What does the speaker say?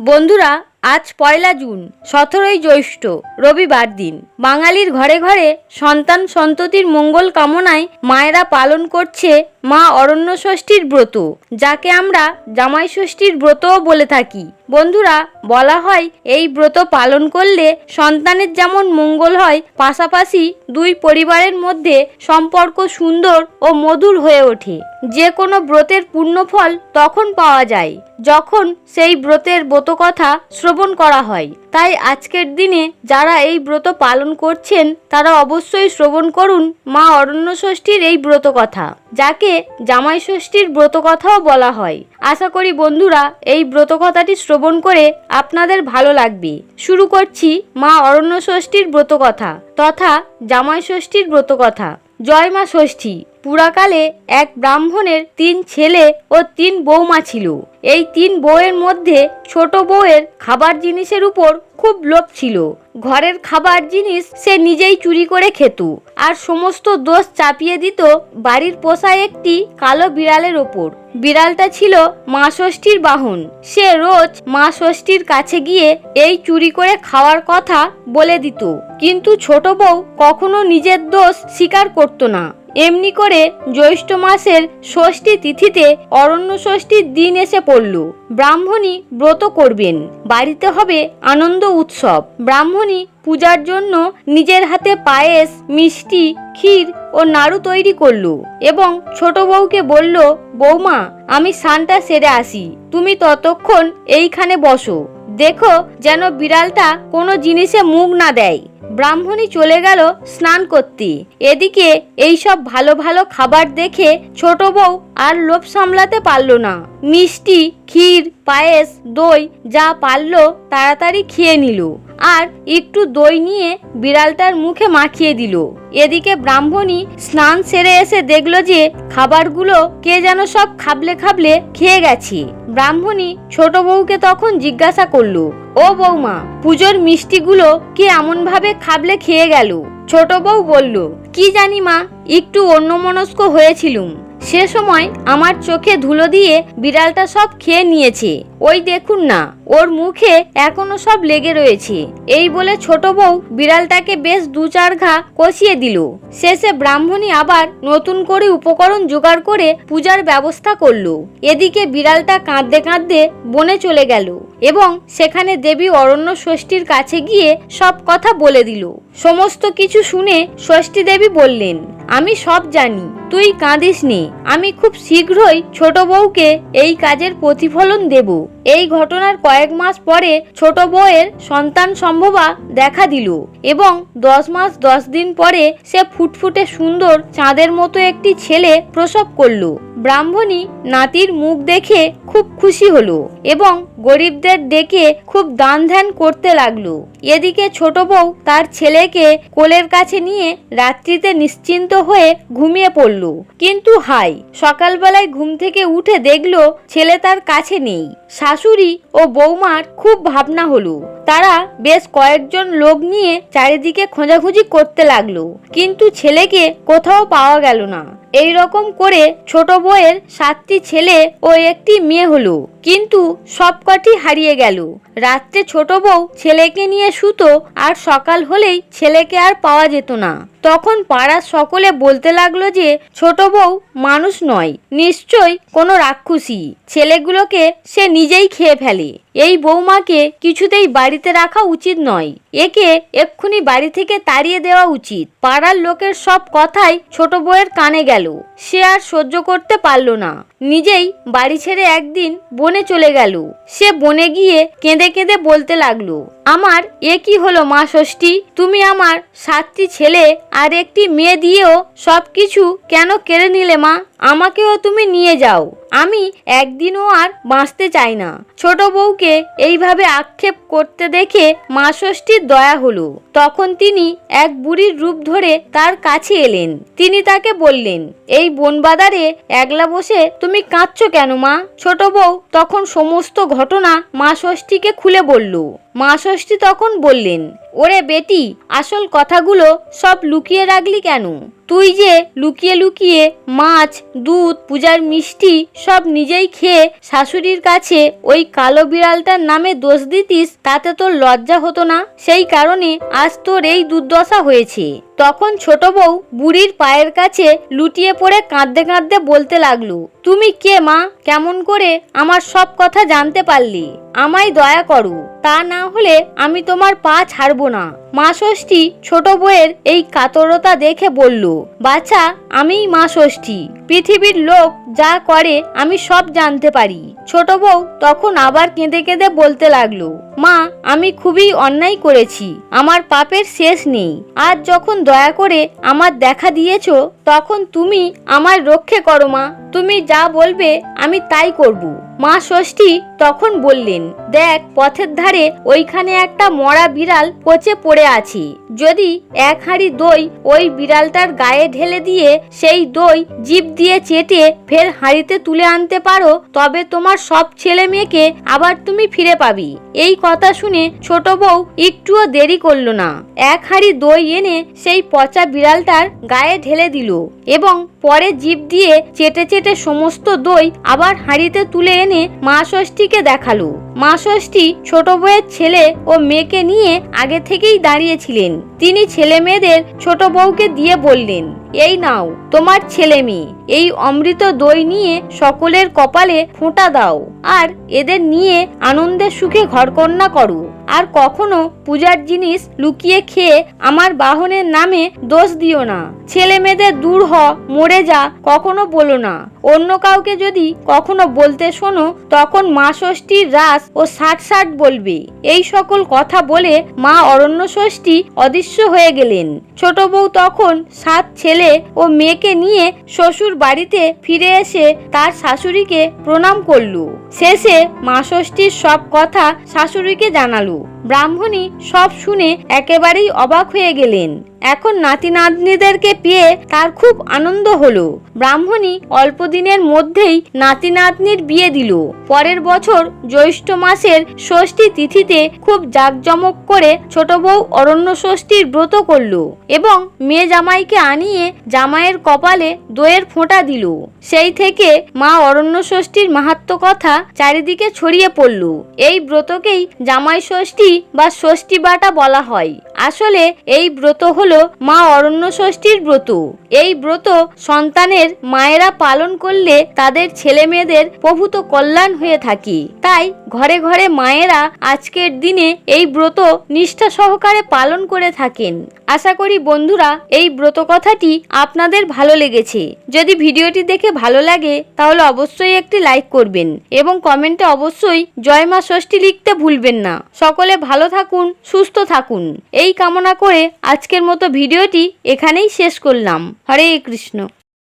বন্ধুরা, আজ পয়লা জুন, সতেরোই জ্যৈষ্ঠ, রবিবার দিন। বাঙালির ঘরে ঘরে সন্তান সন্ততির মঙ্গল কামনায় মায়েরা পালন করছে মা অরণ্য ষষ্ঠীর ব্রত, যাকে আমরা জামাই ষষ্ঠীর ব্রতও বলে থাকি। বন্ধুরা, বলা হয় এই ব্রত পালন করলে সন্তানের যেমন মঙ্গল হয়, পাশাপাশি দুই পরিবারের মধ্যে সম্পর্ক সুন্দর ও মধুর হয়ে ওঠে। যে কোনো ব্রতের পূর্ণফল তখন পাওয়া যায়, যখন সেই ব্রতের ব্রতকথা শ্রবণ করা হয়। তাই আজকের দিনে যারা এই ব্রত পালন করছেন, তারা অবশ্যই শ্রবণ করুন মা অরণ্য ষষ্ঠীর এই ব্রত কথা, যাকে জামাই ষষ্ঠীর ব্রত কথাও বলা হয়। আশা করি বন্ধুরা, এই ব্রত কথাটি শ্রবণ করে আপনাদের ভালো লাগবে। শুরু করছি মা অরণ্য ষষ্ঠীর ব্রত কথা, তথা জামাই ষষ্ঠীর ব্রত কথা। জয় মা ষষ্ঠী। পুরাকালে এক ব্রাহ্মণের তিন ছেলে ও তিন বৌমা ছিল। এই তিন বউয়ের মধ্যে ছোট বউয়ের খাবার জিনিসের উপর খুব লোভ ছিল। ঘরের খাবার জিনিস সে নিজেই চুরি করে খেত আর সমস্ত দোষ চাপিয়ে দিত বাড়ির পোষা একটি কালো বিড়ালের ওপর। বিড়ালটা ছিল মা ষষ্ঠীর বাহন। সে রোজ মা ষষ্ঠীর কাছে গিয়ে এই চুরি করে খাওয়ার কথা বলে দিত। কিন্তু ছোট বউ কখনো নিজের দোষ স্বীকার করতো না। এমনি করে জ্যৈষ্ঠ মাসের ষষ্ঠী তিথিতে অরণ্য ষষ্ঠীর দিন এসে পড়ল। ব্রাহ্মণী ব্রত করবেন। বাড়িতে হবে আনন্দ উৎসব। ব্রাহ্মণী পূজার জন্য নিজের হাতে পায়েস, মিষ্টি, ক্ষীর ও নাড়ু তৈরি করল এবং ছোট বউকে বলল বৌমা আমি সানটা সেরে আসি। তুমি ততক্ষণ এইখানে বসো। দেখো যেন বিড়ালটা কোনো জিনিসে মুখ না দেয়। ব্রাহ্মণী চলে গেল স্নান করতে। এদিকে এই সব ভালো ভালো খাবার দেখে ছোট বউ আর লোভ সামলাতে পারল না। মিষ্টি, ক্ষীর, পায়েস, দই যা পারল তাড়াতাড়ি খেয়ে নিল। আর একটু দই নিয়ে বিড়ালটার মুখে মাখিয়ে দিল। এদিকে ব্রাহ্মণী স্নান সেরে এসে দেখল যে খাবারগুলো কে যেন সব খাবলে খাবলে খেয়ে গেছে। ব্রাহ্মণী ছোট বউকে তখন জিজ্ঞাসা করল, ও বৌমা পুজোর মিষ্টিগুলো কি এমন ভাবে খাবলে খেয়ে গেল? ছোট বউ বলল, কি জানি মা, একটু অন্যমনস্ক হয়েছিলুম। সে সময় আমার চোখে ধুলো দিয়ে বিড়ালটা সব খেয়ে নিয়েছে। ওই দেখুন না, ওর মুখে এখনও সব লেগে রয়েছে। এই বলে ছোট বউ বিড়ালটাকে বেশ দু চার ঘা কষিয়ে দিল। শেষে ব্রাহ্মণী আবার নতুন করে উপকরণ জোগাড় করে পূজার ব্যবস্থা করল। এদিকে বিড়ালটা কাঁদতে কাঁদতে বনে চলে গেল এবং সেখানে দেবী অরণ্য ষষ্ঠীর কাছে গিয়ে সব কথা বলে দিল। সমস্ত কিছু শুনে ষষ্ঠী দেবী বললেন আমি সব জানি, তুই কাঁদিস নে। আমি খুব শীঘ্রই ছোট বউকে এই কাজের প্রতিফলন দেব। এই ঘটনার কয়েক মাস পরে ছোট বউয়ের সন্তান সম্ভবা দেখা দিল এবং দশ মাস দশ দিন পরে সে ফুটফুটে সুন্দর চাঁদের মতো একটি ছেলে প্রসব করল। ব্রাহ্মণী নাতির মুখ দেখে খুব খুশি হলো এবং গরিবদের ডেকে খুব দান ধ্যান করতে লাগল। এদিকে ছোট বউ তার ছেলেকে কোলের কাছে নিয়ে রাত্রিতে নিশ্চিন্ত হয়ে ঘুমিয়ে পড়ল। কিন্তু হাই, সকালবেলায় ঘুম থেকে উঠে দেখল ছেলে তার কাছে নেই। শাশুড়ি ও বৌমার খুব ভাবনা হলো। তারা বেশ কয়েকজন লোক নিয়ে চারিদিকে খোঁজাখুঁজি করতে লাগল। কিন্তু ছেলেকে কোথাও পাওয়া গেল না। এই রকম করে ছোট বউয়ের সাতটি ছেলে ও একটি মেয়ে হলো। কিন্তু সবকটি হারিয়ে গেল। রাত্রে ছোট বউ ছেলেকে নিয়ে শুতো আর সকাল হলেই ছেলেকে আর পাওয়া যেত না। তখন পাড়ার সকলে বলতে লাগল যে, ছোট বউ মানুষ নয় নিশ্চয় কোনো রাক্ষসী। ছেলেগুলোকে সে নিজেই খেয়ে ফেলে। এই বৌমাকে কিছুতেই বাড়িতে রাখা উচিত নয়। একে এক্ষুনি বাড়ি থেকে তাড়িয়ে দেওয়া উচিত। পাড়ার লোকের সব কথাই ছোট বউয়ের কানে গেল। সে আর সহ্য করতে পারল না। নিজেই বাড়ি ছেড়ে একদিন বনে চলে গেল। সে বনে গিয়ে কেঁদে কেঁদে বলতে লাগল, আমার এ কি হলো মা ষষ্ঠী? তুমি আমার সাতটি ছেলে আর একটি মেয়ে দিয়েও সব কিছু কেন কেড়ে নিলে মা? আমাকেও তুমি নিয়ে যাও। আমি একদিনও আর বাঁচতে চাই না। ছোট বউকে এইভাবে আক্ষেপ করতে দেখে মা ষষ্ঠীর দয়া হলো। তখন তিনি এক বুড়ির রূপ ধরে তার কাছে এলেন। তিনি তাকে বললেন, এই বনবাদারে একলা বসে তুমি কাঁদছ কেন মা? ছোট বউ তখন সমস্ত ঘটনা মা ষষ্ঠীকে খুলে বলল। মা ষষ্ঠী তখন বললেন ওরে বেটি, আসল কথাগুলো সব লুকিয়ে রাখলি কেন? তুই যে লুকিয়ে লুকিয়ে মাছ, দুধ, পূজার মিষ্টি সব নিজেই খেয়ে শাশুড়ির কাছে ওই কালো বিড়ালটার নামে দোষ দিতিস, তাতে তোর লজ্জা হতো না? সেই কারণে আজ তোর এই দুর্দশা হয়েছে। তখন ছোট বউ বুড়ির পায়ের কাছে লুটিয়ে পড়ে কাঁদতে কাঁদতে বলতে লাগল, তুমি কে মা? কেমন করে আমার সব কথা জানতে পারলি? আমায় দয়া করো। তা না হলে আমি তোমার পা ছাড়বো না। মা ষষ্ঠী ছোট বউয়ের এই কাতরতা দেখে বলল, বাছা, আমিই মা ষষ্ঠী। পৃথিবীর লোক যা করে, আমি সব জানতে পারি ছোট বউ তখন আবার কেঁদে কেঁদে বলতে লাগল, মা, আমি খুবই অন্যায় করেছি, আমার পাপের শেষ নেই। আজ যখন দয়া করে আমার দেখা দিয়েছ, তখন তুমি আমার রক্ষে করো মা। তুমি যা বলবে আমি তাই করব। মা ষষ্ঠী তখন বললেন, দেখ, পথের ধারে ওইখানে একটা মরা বিড়াল পচে পড়ে আছে। যদি এক হাঁড়ি দই ওই বিড়ালটার গায়ে ঢেলে দিয়ে সেই দই জিভ দিয়ে চেটে ফের হাঁড়িতে তুলে আনতে পারো, তবে তোমার সব ছেলে মেয়েকে আবার তুমি ফিরে পাবি। এই কথা শুনে ছোট বউ একটুও দেরি করল না। এক হাঁড়ি দই এনে সেই পচা বিড়ালটার গায়ে ঢেলে দিল এবং পরে জিভ দিয়ে চেটে চেটে সমস্ত দই আবার হাঁড়িতে তুলে এনে মা ষষ্ঠীকে দেখাল। মা ষষ্ঠী ছোট বউয়ের ছেলে ও মেয়েকে নিয়ে আগে থেকেই দাঁড়িয়েছিলেন। তিনি ছেলে মেয়েদের ছোট বউকে দিয়ে বললেন, এই নাও, তোমার ছেলে মেয়ে, এই অমৃত দই নিয়ে সকলের কপালে ফোঁটা দাও, আর এদের নিয়ে আনন্দের সুখে ঘরকন্যা করো। আর কখনো পূজার জিনিস লুকিয়ে খেয়ে আমার বাহনের নামে দোষ দিও না। ছেলে মেয়েদের দূর হ, মরে যা, কখনো বলো না। অন্য কাউকে যদি কখনো বলতে শোনো, তখন মা ষষ্ঠীর রাস ও ষাট ষাট বলবে। এই সকল কথা বলে মা অরণ্য ষষ্ঠী অদৃশ্য হয়ে গেলেন। ছোট বউ তখন সাত ছেলে ও মেয়েকে নিয়ে শ্বশুর বাড়িতে ফিরে এসে তার শাশুড়িকে প্রণাম করল। শেষে মা ষষ্ঠীর সব কথা শাশুড়িকে জানালো। ব্রাহ্মণী সব শুনে একেবারেই অবাক হয়ে গেলেন। এখন নাতি নাতনিদেরকে পেয়ে তার খুব আনন্দ হলো। ব্রাহ্মণী অল্প দিনের মধ্যেই নাতি নাতনির বিয়ে দিল। পরের বছর জ্যৈষ্ঠ মাসের ষষ্ঠী তিথিতে খুব জাঁকজমক করে ছোট বউ অরণ্য ষষ্ঠীর ব্রত করল এবং মেয়ে জামাইকে আনিয়ে জামাইয়ের কপালে দইয়ের ফোঁটা দিল। সেই থেকে মা অরণ্য ষষ্ঠীর মাহাত্ম কথা চারিদিকে ছড়িয়ে পড়ল। এই ব্রতকেই জামাই ষষ্ঠী বা ষষ্ঠী বাটা বলা হয়। আসলে এই ব্রত হলো মা অরণ্য ষষ্ঠীর ব্রত। এই ব্রত সন্তানের মায়েরা পালন করলে তাদের ছেলে মেয়েদের প্রভূত কল্যাণ হয়ে থাকে। তাই ঘরে ঘরে মায়েরা আজকের দিনে এই ব্রত নিষ্ঠা সহকারে পালন করে থাকেন। আশা করি বন্ধুরা, এই ব্রত কথাটি আপনাদের ভালো লেগেছে। যদি ভিডিওটি দেখে ভালো লাগে, তাহলে অবশ্যই একটি লাইক করবেন এবং কমেন্টে অবশ্যই জয় মা ষষ্ঠী লিখতে ভুলবেন না। সকলে ভালো থাকুন, সুস্থ থাকুন। এই কামনা করে আজকের মতো ভিডিওটি এখানেই শেষ করলাম। হরে কৃষ্ণ।